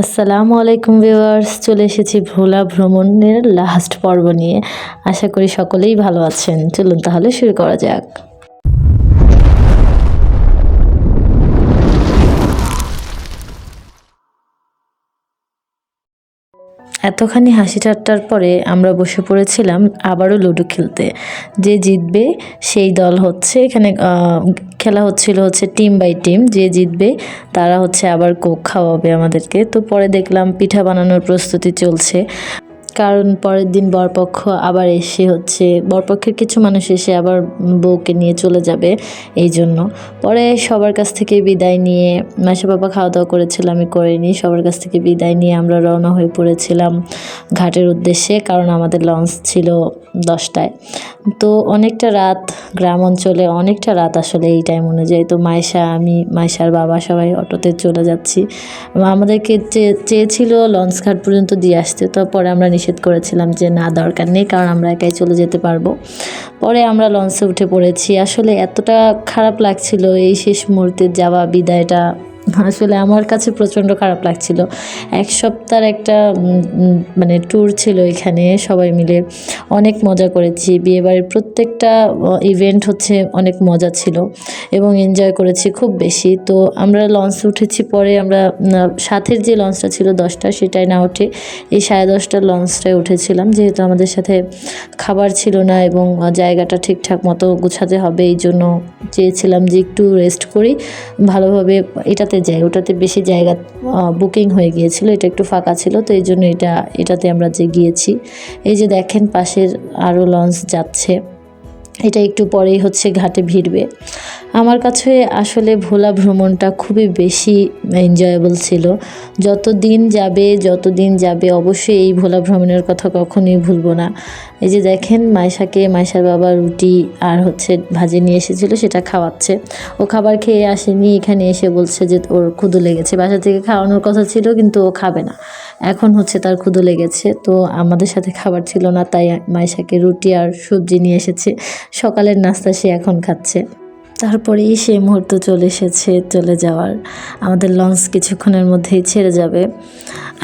আসসালামু আলাইকুম ভিউয়ার্স, চলে এসেছি ভোলা ভ্রমণের লাস্ট পর্ব নিয়ে। আশা করি সকলেই ভালো আছেন। চলুন তাহলে শুরু করা যাক। এতখানি হাসি ঠাট্টার পরে আমরা বসে পড়েছিলাম আবারও লুডো খেলতে। যে জিতবে সেই দল হচ্ছে এখানে খেলা হচ্ছিল হচ্ছে টিম বাই টিম। যে জিতবে তারা হচ্ছে আবার কোক খাওয়াবে আমাদেরকে। তো পরে দেখলাম পিঠা বানানোর প্রস্তুতি চলছে। কারণ পরের দিন বরপক্ষ আবার এসে হচ্ছে, বরপক্ষের কিছু মানুষ এসে আবার বউকে নিয়ে চলে যাবে এই জন্য পরে সবার কাছ থেকে বিদায় নিয়ে মাসা বাবা খাওয়া দাওয়া করেছিল, আমি করিনি। সবার কাছ থেকে বিদায় নিয়ে আমরা রওনা হয়ে পড়েছিলাম ঘাটের উদ্দেশ্যে, কারণ আমাদের লঞ্চ ছিল দশটায়। তো অনেকটা রাত গ্রাম অঞ্চলে, অনেকটা রাত আসলে এই টাইম অনুযায়ী। তো মাইশা আমি মাইশার বাবা সবাই অটোতে চলে যাচ্ছি। আমাদেরকে চেয়েছিল লঞ্চ ঘাট পর্যন্ত দিয়ে আসতে, তো পরে আমরা নিষেধ করেছিলাম যে না, দরকার নেই, কারণ আমরা একাই চলে যেতে পারব। পরে আমরা লঞ্চে উঠে পড়েছি। আসলে এতটা খারাপ লাগছিল এই শেষ মুহূর্তে যাওয়া, বিদায়টা। আসলে আমার কাছে প্রচণ্ড খারাপ লাগছিল। এক সপ্তাহের একটা মানে ট্যুর ছিল এখানে, সবাই মিলে অনেক মজা করেছি। বিয়েবাড়ির প্রত্যেকটা ইভেন্ট হচ্ছে অনেক মজা ছিল এবং এনজয় করেছি খুব বেশি। তো আমরা লঞ্চ উঠেছি পরে আমরা সাথের যে লঞ্চটা ছিল দশটা, সেটাই না উঠে এই সাড়ে দশটার লঞ্চটায় উঠেছিলাম। যেহেতু আমাদের সাথে খাবার ছিল না এবং জায়গাটা ঠিকঠাক মতো গুছাতে হবে, এই জন্য চেয়েছিলাম যে একটু রেস্ট করি। ভালোভাবে এটাতে যাই, ওটাতে বেশি জায়গা বুকিং হয়ে গিয়েছিল, এটা একটু ফাঁকা ছিল, তো এই জন্য এটা, এটাতে আমরা যে গিয়েছি। এই যে দেখেন, পাশের আরও লঞ্চ যাচ্ছে। এটা একটু পরেই হচ্ছে ঘাটে ভিড়বে। আমার কাছে আসলে ভোলা ভ্রমণটা খুবই বেশি এনজয়েবল ছিল। যত দিন যাবে যত দিন যাবে, অবশ্যই এই ভোলা ভ্রমণের কথা কখনোই ভুলবো না। এই যে দেখেন মাইশাকে মাইশার বাবা রুটি আর হচ্ছে ভাজি নিয়ে এসেছিল, সেটা খাওয়াচ্ছে। ও খাবার খেয়ে আসেনি, এখানে এসে বলছে যে ওর ক্ষুদু লেগেছে। বাসা থেকে খাওয়ানোর কথা ছিল, কিন্তু ও খাবে না। এখন হচ্ছে তার ক্ষুদো লেগেছে, তো আমাদের সাথে খাবার ছিল না, তাই মাইশাকে রুটি আর সবজি নিয়ে এসেছে। সকালের নাস্তা সে এখন খাচ্ছে। তারপরেই সেই মুহূর্ত চলে এসেছে, চলে যাওয়ার। আমাদের লঞ্চ কিছুক্ষণের মধ্যেই ছেড়ে যাবে।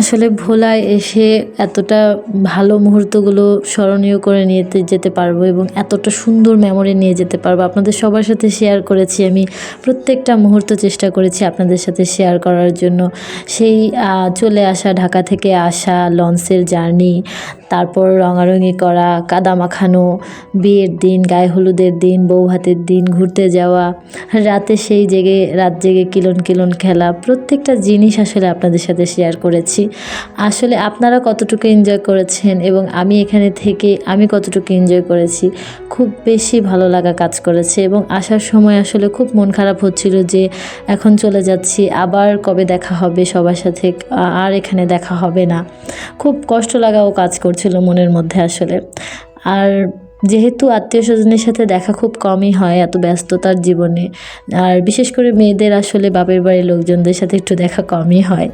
আসলে ভোলায় এসে এতটা ভালো মুহূর্তগুলো স্মরণীয় করে নিয়ে যেতে পারব এবং এতটা সুন্দর মেমোরি নিয়ে যেতে পারব। আপনাদের সবার সাথে শেয়ার করেছি আমি, প্রত্যেকটা মুহূর্ত চেষ্টা করেছি আপনাদের সাথে শেয়ার করার জন্য। সেই চলে আসা, ঢাকা থেকে আসা লঞ্চের জার্নি তারপর রঙারঙি করা কাদা মাখানো বিয়ের দিন, গায়ে হলুদের দিন বউ ভাতের দিন, ঘুরতে যাওয়া, রাতে সেই জেগে, রাত জেগে কিলন কিলন খেলা, প্রত্যেকটা জিনিস আসলে আপনাদের সাথে শেয়ার করেছি। আসলে আপনারা কতটুকু এনজয় করেছেন এবং আমি এখানে থেকে আমি কতটুকু এনজয় করেছি, খুব বেশি ভালো লাগা কাজ করেছে এবং আসার সময় আসলে খুব মন খারাপ হচ্ছিল যে এখন চলে যাচ্ছি, আবার কবে দেখা হবে সবার সাথে আর এখানে দেখা হবে না। খুব কষ্ট লাগাও কাজ করছিল মনের মধ্যে আসলে। আর যেহেতু আত্মীয় স্বজনের সাথে দেখা খুব কমই হয় এত ব্যস্ততার জীবনে, আর বিশেষ করে মেয়েদের আসলে বাপের বাড়ির লোকজনদের সাথে একটু দেখা কমই হয়।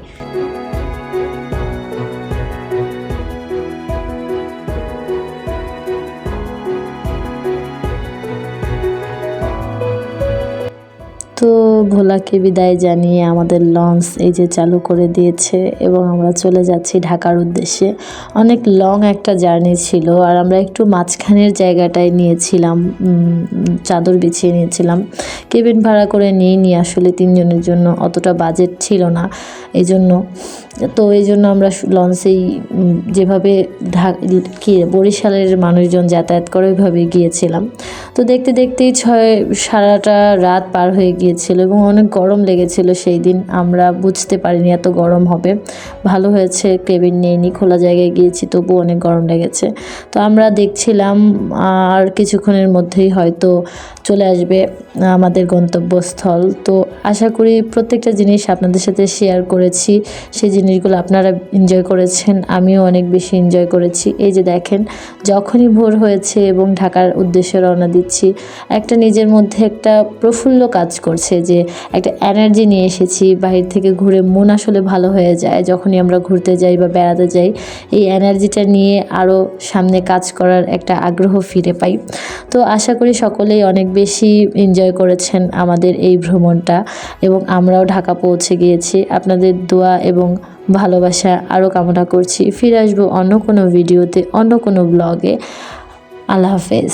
ভোলাকে বিদায় জানিয়ে আমাদের লঞ্চ এই যে চালু করে দিয়েছে এবং আমরা চলে যাচ্ছি ঢাকার উদ্দেশ্যে। অনেক লং একটা জার্নি ছিল আর আমরা একটু মাঝখানের জায়গাটায় নিয়েছিলাম চাদর বিছিয়ে নিয়েছিলাম। কেবিন ভাড়া করে নিয়ে নিয়ে আসলে তিনজনের জন্য, অতটা বাজেট ছিল না। এই জন্য তো এই জন্য আমরা লঞ্চেই যেভাবে ঢাক কি বরিশালের মানুষজন যাতায়াত করে ওইভাবে গিয়েছিলাম। তো দেখতে দেখতেই ছয়, সারাটা রাত পার হয়ে গিয়েছিল এবং অনেক গরম লেগেছিল সেই দিন। আমরা বুঝতে পারিনি এত গরম হবে। ভালো হয়েছে, কেবিন নিয়ে খোলা জায়গায় গিয়েছি তবু অনেক গরম লেগেছে। তো আমরা দেখছিলাম, আর কিছুক্ষণের মধ্যেই হয়তো চলে আসবে আমাদের গন্তব্যস্থল। তো আশা করি প্রত্যেকটা জিনিস আপনাদের সাথে শেয়ার করেছি। সেই জিনিসগুলো আপনারা এনজয় করেছেন, আমিও অনেক বেশি এনজয় করেছি। এই যে দেখেন, যখনই ভোর হয়েছে এবং ঢাকার উদ্দেশ্যে রওনা দিচ্ছি। একটা নিজের মধ্যে একটা প্রফুল্ল কাজ করছে যে একটা এনার্জি নিয়ে এসেছি, বাহির থেকে ঘুরে মন আসলে ভালো হয়ে যায়। যখনই আমরা ঘুরতে যাই বা বেড়াতে যাই, এই এনার্জিটা নিয়ে আরও সামনে কাজ করার একটা আগ্রহ ফিরে পাই। তো আশা করি সকলেই অনেক বেশি এনজয় করেছেন আমাদের এই ভ্রমণটা এবং আমরাও ঢাকা পৌঁছে গিয়েছি। আপনাদের দোয়া এবং ভালোবাসা আরও কামনা করছি। ফিরে আসব অন্য কোনো ভিডিওতে অন্য কোনো ব্লগে আল্লাহ হাফেজ।